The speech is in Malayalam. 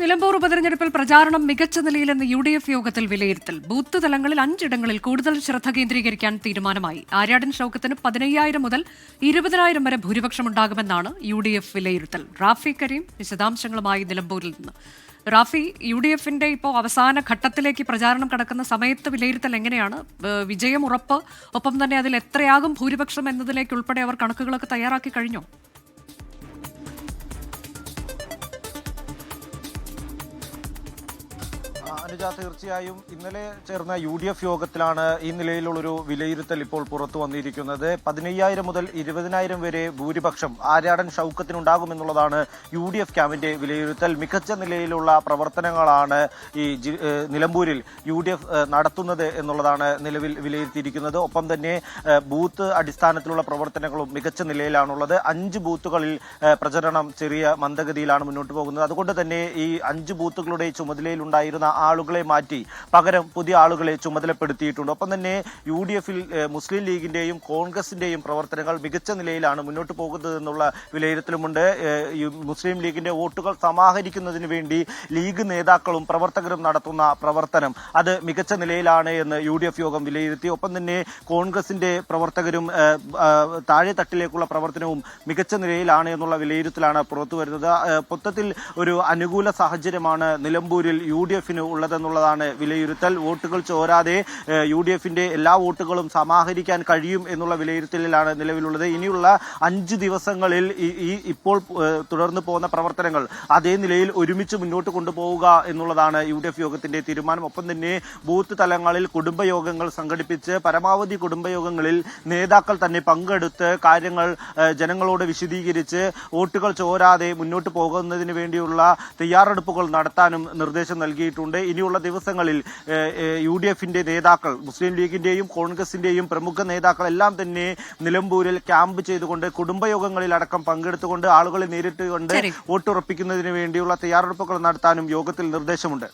നിലമ്പൂർ ഉപതെരഞ്ഞെടുപ്പിൽ പ്രചാരണം മികച്ച നിലയിലെന്ന് യു ഡി എഫ് യോഗത്തിൽ വിലയിരുത്തൽ. ബൂത്ത് തലങ്ങളിൽ അഞ്ചിടങ്ങളിൽ കൂടുതൽ ശ്രദ്ധ കേന്ദ്രീകരിക്കാൻ തീരുമാനമായി. ആര്യാടൻ ഷൌക്കത്തിന് പതിനയ്യായിരം മുതൽ ഇരുപതിനായിരം വരെ ഭൂരിപക്ഷമുണ്ടാകുമെന്നാണ് യു ഡി എഫ് വിലയിരുത്തൽ. റാഫി കരീം വിശദാംശങ്ങളുമായി നിലമ്പൂരിൽ നിന്ന്. റാഫി യു ഡി എഫിന്റെ ഇപ്പോൾ അവസാന ഘട്ടത്തിലേക്ക് പ്രചാരണം കടക്കുന്ന സമയത്ത് വിലയിരുത്തൽ എങ്ങനെയാണ്? വിജയം ഉറപ്പ് ഒപ്പം തന്നെ അതിൽ എത്രയാകും ഭൂരിപക്ഷം എന്നതിലേക്ക് ഉൾപ്പെടെ അവർ കണക്കുകളൊക്കെ തയ്യാറാക്കി കഴിഞ്ഞോ? അനുജ തീർച്ചയായും ഇന്നലെ ചേർന്ന യു ഡി എഫ് യോഗത്തിലാണ് ഈ നിലയിലുള്ളൊരു വിലയിരുത്തൽ ഇപ്പോൾ പുറത്തു വന്നിരിക്കുന്നത്. പതിനയ്യായിരം മുതൽ ഇരുപതിനായിരം വരെ ഭൂരിപക്ഷം ആര്യാടൻ ഷൗക്കത്തിനുണ്ടാകുമെന്നുള്ളതാണ് യു ഡി എഫ് ക്യാമ്പിന്റെ വിലയിരുത്തൽ. മികച്ച നിലയിലുള്ള പ്രവർത്തനങ്ങളാണ് ഈ നിലമ്പൂരിൽ യു ഡി എഫ് നടത്തുന്നത് എന്നുള്ളതാണ് നിലവിൽ വിലയിരുത്തിയിരിക്കുന്നത്. ഒപ്പം തന്നെ ബൂത്ത് അടിസ്ഥാനത്തിലുള്ള പ്രവർത്തനങ്ങളും മികച്ച നിലയിലാണുള്ളത്. അഞ്ച് ബൂത്തുകളിൽ പ്രചരണം ചെറിയ മന്ദഗതിയിലാണ് മുന്നോട്ട് പോകുന്നത്. അതുകൊണ്ട് തന്നെ ഈ അഞ്ച് ബൂത്തുകളുടെ ചുമതലയിലുണ്ടായിരുന്ന ആളുകളെ മാറ്റി പകരം പുതിയ ആളുകളെ ചുമതലപ്പെടുത്തിയിട്ടുണ്ട്. ഒപ്പം തന്നെ യു ഡി എഫിൽ മുസ്ലിം ലീഗിന്റെയും കോൺഗ്രസിന്റെയും പ്രവർത്തനങ്ങൾ മികച്ച നിലയിലാണ് മുന്നോട്ട് പോകുന്നത് എന്നുള്ള വിലയിരുത്തലുമുണ്ട്. മുസ്ലിം ലീഗിന്റെ വോട്ടുകൾ സമാഹരിക്കുന്നതിന് വേണ്ടി ലീഗ് നേതാക്കളും പ്രവർത്തകരും നടത്തുന്ന പ്രവർത്തനം അത് മികച്ച നിലയിലാണ് എന്ന് യു ഡി എഫ് യോഗം വിലയിരുത്തി. ഒപ്പം തന്നെ കോൺഗ്രസിന്റെ പ്രവർത്തകരും താഴെ തട്ടിലേക്കുള്ള പ്രവർത്തനവും മികച്ച നിലയിലാണ് എന്നുള്ള വിലയിരുത്തലാണ് പുറത്തു വരുന്നത് മൊത്തത്തിൽ ഒരു അനുകൂല സാഹചര്യമാണ് നിലമ്പൂരിൽ യു ഡി എഫിന് ഉള്ളതെന്നുള്ളതാണ് വിലയിരുത്തൽ. വോട്ടുകൾ ചോരാതെ യു ഡി എഫിന്റെ എല്ലാ വോട്ടുകളും സമാഹരിക്കാൻ കഴിയും എന്നുള്ള വിലയിരുത്തലിലാണ് നിലവിലുള്ളത്. ഇനിയുള്ള അഞ്ച് ദിവസങ്ങളിൽ ഈ- ഇപ്പോൾ തുടർന്ന് പോകുന്ന പ്രവർത്തനങ്ങൾ അതേ നിലയിൽ ഒരുമിച്ച് മുന്നോട്ട് കൊണ്ടുപോവുക എന്നുള്ളതാണ് യു ഡി എഫ് യോഗത്തിന്റെ തീരുമാനം. ഒപ്പം തന്നെ ബൂത്ത് തലങ്ങളിൽ കുടുംബയോഗങ്ങൾ സംഘടിപ്പിച്ച് പരമാവധി കുടുംബയോഗങ്ങളിൽ നേതാക്കൾ തന്നെ പങ്കെടുത്ത് കാര്യങ്ങൾ ജനങ്ങളോട് വിശദീകരിച്ച് വോട്ടുകൾ ചോരാതെ മുന്നോട്ട് പോകുന്നതിന് വേണ്ടിയുള്ള തയ്യാറെടുപ്പുകൾ നടത്താനും നിർദ്ദേശം നൽകിയിട്ടുണ്ട്. ഇനിയുള്ള ദിവസങ്ങളിൽ യു ഡി എഫിന്റെ നേതാക്കൾ മുസ്ലിം ലീഗിന്റെയും കോൺഗ്രസിന്റെയും പ്രമുഖ നേതാക്കൾ എല്ലാം തന്നെ നിലമ്പൂരിൽ ക്യാമ്പ് ചെയ്തുകൊണ്ട് കുടുംബയോഗങ്ങളിൽ അടക്കം പങ്കെടുത്തുകൊണ്ട് ആളുകളെ നേരിട്ട് കൊണ്ട് ശരി. വോട്ടുറപ്പിക്കുന്നതിന് വേണ്ടിയുള്ള തയ്യാറെടുപ്പുകൾ നടത്താനും യോഗത്തിൽ നിർദ്ദേശമുണ്ട്